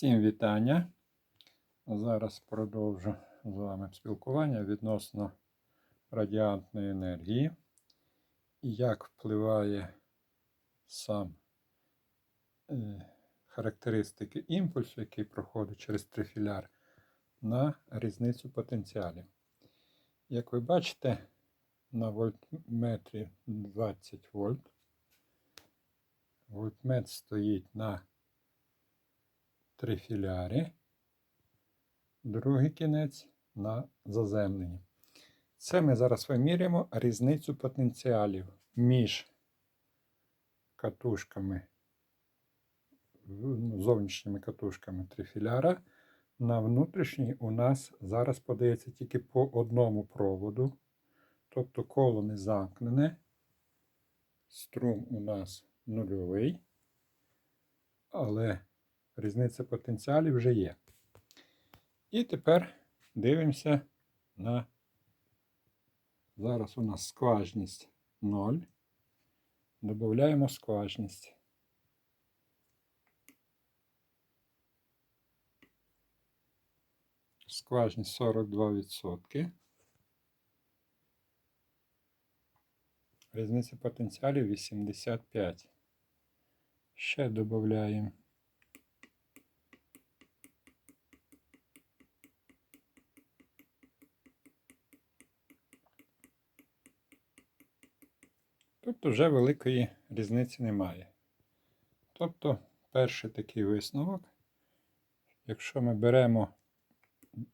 Всім вітання. Зараз продовжу з вами спілкування відносно радіантної енергії як впливає сам е, характеристики імпульсу, який проходить через трифіляр, на різницю потенціалів. Як ви бачите, на вольтметрі 20 вольт. Вольтмет стоїть на трифілярі, другий кінець на заземленні. Це ми зараз вимірюємо різницю потенціалів між катушками, ну, зовнішніми катушками трифіляра. На внутрішній у нас зараз подається тільки по одному проводу, тобто коло не замкнене. Струм у нас нульовий, але різниця потенціалів вже є. І тепер дивимося на зараз у нас скважність 0. Додаємо скважність. Скважність 42%. Різниця потенціалів 85. Ще додаємо. Тобто вже великої різниці немає. Тобто, перший такий висновок, якщо ми беремо,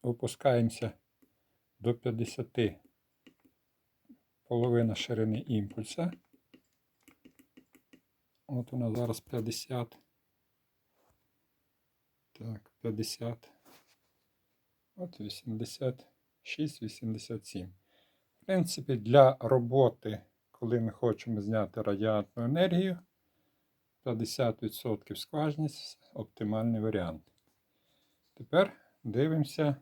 опускаємося до 50 половина ширини імпульса. От у нас зараз 50. Так, 50. От 86, 87. В принципі, для роботи коли ми хочемо зняти радіантну енергію, 50% скважність оптимальний варіант. Тепер дивимося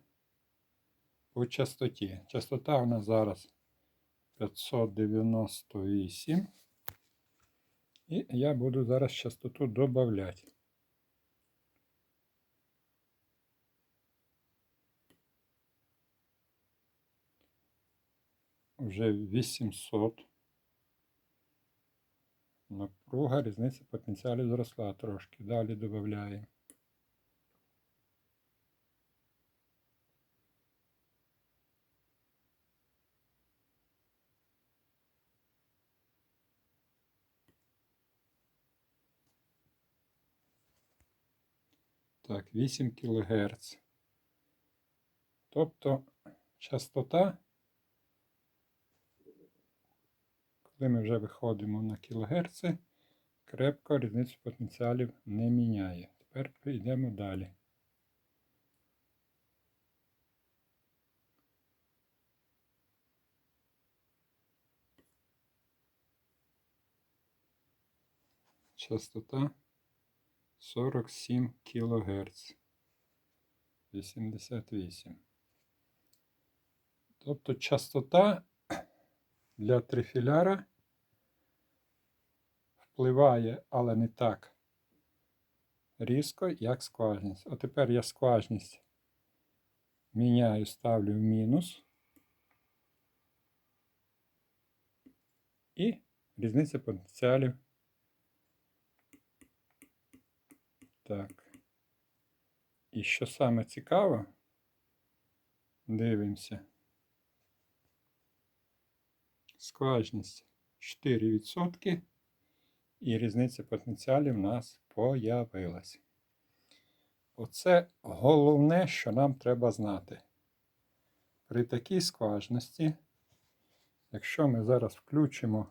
по частоті. Частота у нас зараз 598. І я буду зараз частоту додати. Вже 800. Напруга, різниця потенціалів зросла трошки. Далі додаємо. Так, 8 кГц. Тобто частота Коли ми вже виходимо на кілогерци, крепко різницю потенціалів не міняє. Тепер йдемо далі. Частота 47 кГц. 88. Тобто частота для трифіляра впливає, але не так різко, як скважність. А тепер я скважність міняю, ставлю в мінус. І різниця потенціалів. Так. І що саме цікаво, дивимося скважність 4%, і різниця потенціалів в нас появилась. Оце головне, що нам треба знати. При такій скважності, якщо ми зараз включимо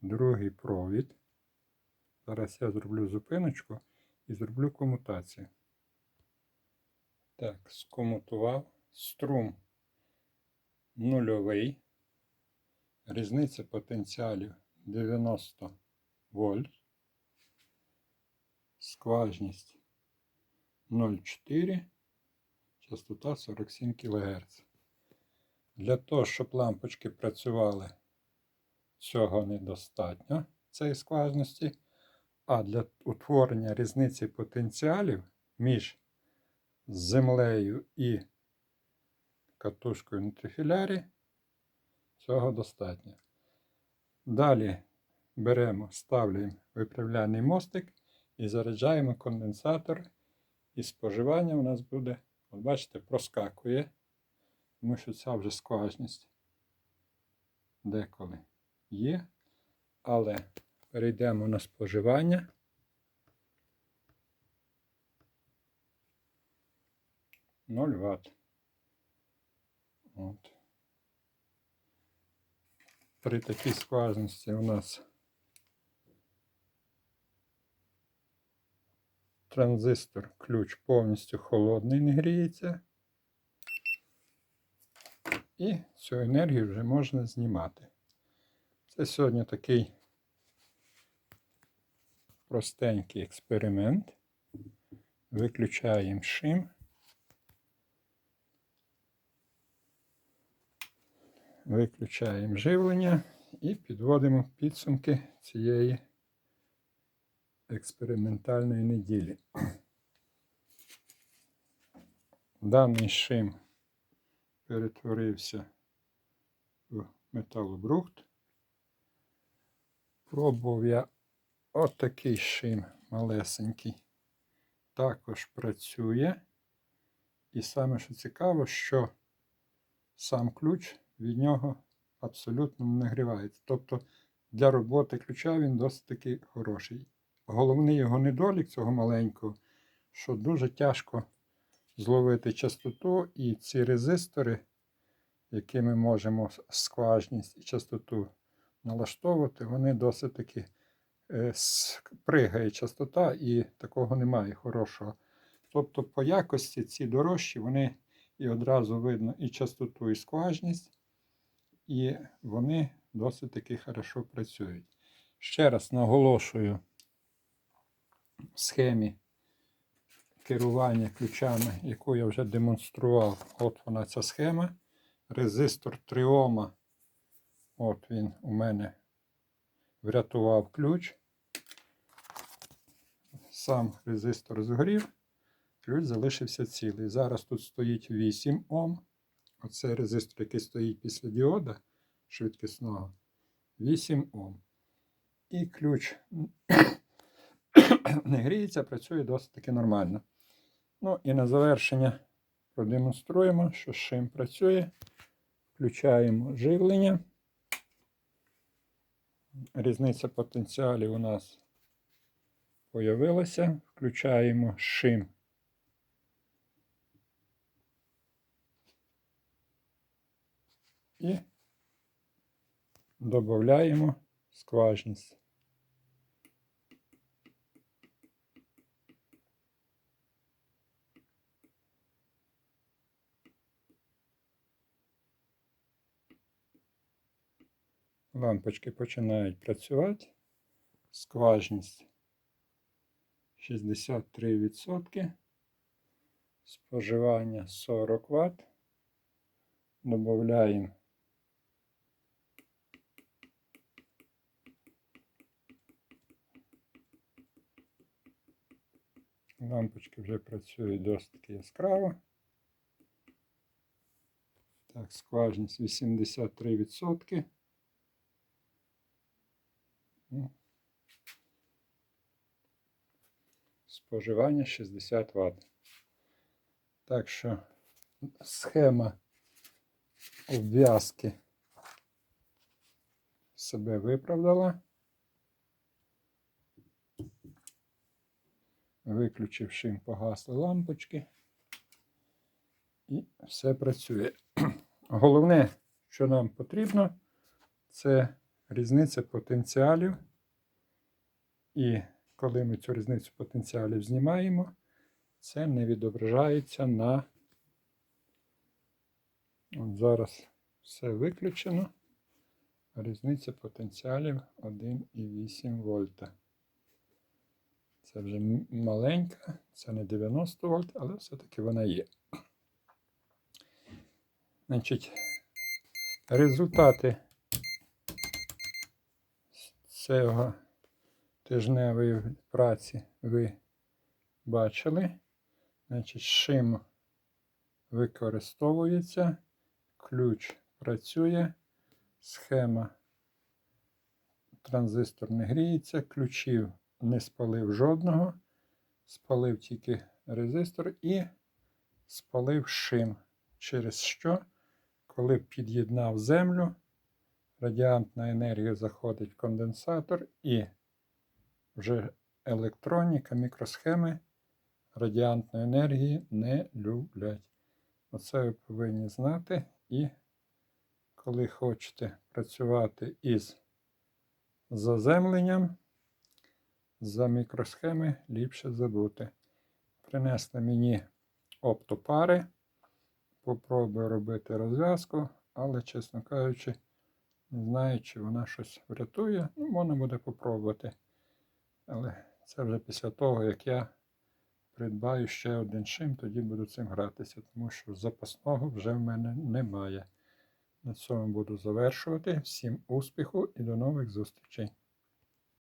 другий провід, зараз я зроблю зупиночку і зроблю комутацію. Так, скомутував струм нульовий. Різниця потенціалів 90 вольт, скважність 0,4, частота 47 кГц. Для того, щоб лампочки працювали, цього недостатньо цієї скважності, а для утворення різниці потенціалів між землею і катушкою на трифілярі. Цього достатньо. Далі беремо, ставляємо виправляний мостик і заряджаємо конденсатор. І споживання у нас буде, от бачите, проскакує, тому що ця вже скважність деколи є. Але перейдемо на споживання. Ноль Вт. От. При такій скважності у нас транзистор ключ повністю холодний, не гріється. І цю енергію вже можна знімати. Це сьогодні такий простенький експеримент. Виключаємо шим. Виключаємо живлення і підводимо підсумки цієї експериментальної неділі. Даний шим перетворився в металобрухт. Пробував я отакий шим малесенький. Також працює. І саме що цікаво, що сам ключ від нього абсолютно не нагрівається. Тобто для роботи ключа він досить таки хороший. Головний його недолік цього маленького, що дуже тяжко зловити частоту, і ці резистори, які ми можемо скважність і частоту налаштовувати, вони досить таки е, пригає частота і такого немає хорошого. Тобто, по якості ці дорожчі, вони і одразу видно і частоту, і скважність, і вони досить таки хорошо працюють. Ще раз наголошую в схемі керування ключами, яку я вже демонстрував. От вона ця схема. Резистор тріома. От він у мене врятував ключ. Сам резистор згорів, ключ залишився цілий. Зараз тут стоїть 8 Ом. Оце резистор, який стоїть після діода швидкісного. 8 Ом. І ключ не гріється, працює досить таки нормально. Ну і на завершення продемонструємо, що шим працює. Включаємо живлення. Різниця потенціалів у нас появилася. Включаємо шим. І додаємо скважність. Лампочки починають працювати. Скважність 63%. Споживання 40 Вт. Додаємо Лампочки вже працюють досить яскраво. Так, скважність 83%. Ну, Споживання 60 Вт. Так що схема обв'язки себе виправдала. Виключив шим, погасли лампочки. І все працює. Головне, що нам потрібно, це різниця потенціалів. І коли ми цю різницю потенціалів знімаємо, це не відображається на. От зараз все виключено. Різниця потенціалів 1,8 вольта. Це вже маленька, це не 90 вольт, але все-таки вона є. Значить, результати цього тижневої праці ви бачили. Значить, шим використовується, ключ працює, схема транзистор не гріється, ключів не спалив жодного, спалив тільки резистор і спалив шим. Через що, коли під'єднав землю, радіантна енергія заходить в конденсатор і вже електроніка, мікросхеми радіантної енергії не люблять. Оце ви повинні знати. І коли хочете працювати із заземленням, за мікросхеми ліпше забути. Принесли мені оптопари. Попробую робити розв'язку, але, чесно кажучи, не знаю, чи вона щось врятує. Ну, можна буде попробувати. Але це вже після того, як я придбаю ще один шим, тоді буду цим гратися, тому що запасного вже в мене немає. На цьому буду завершувати. Всім успіху і до нових зустрічей!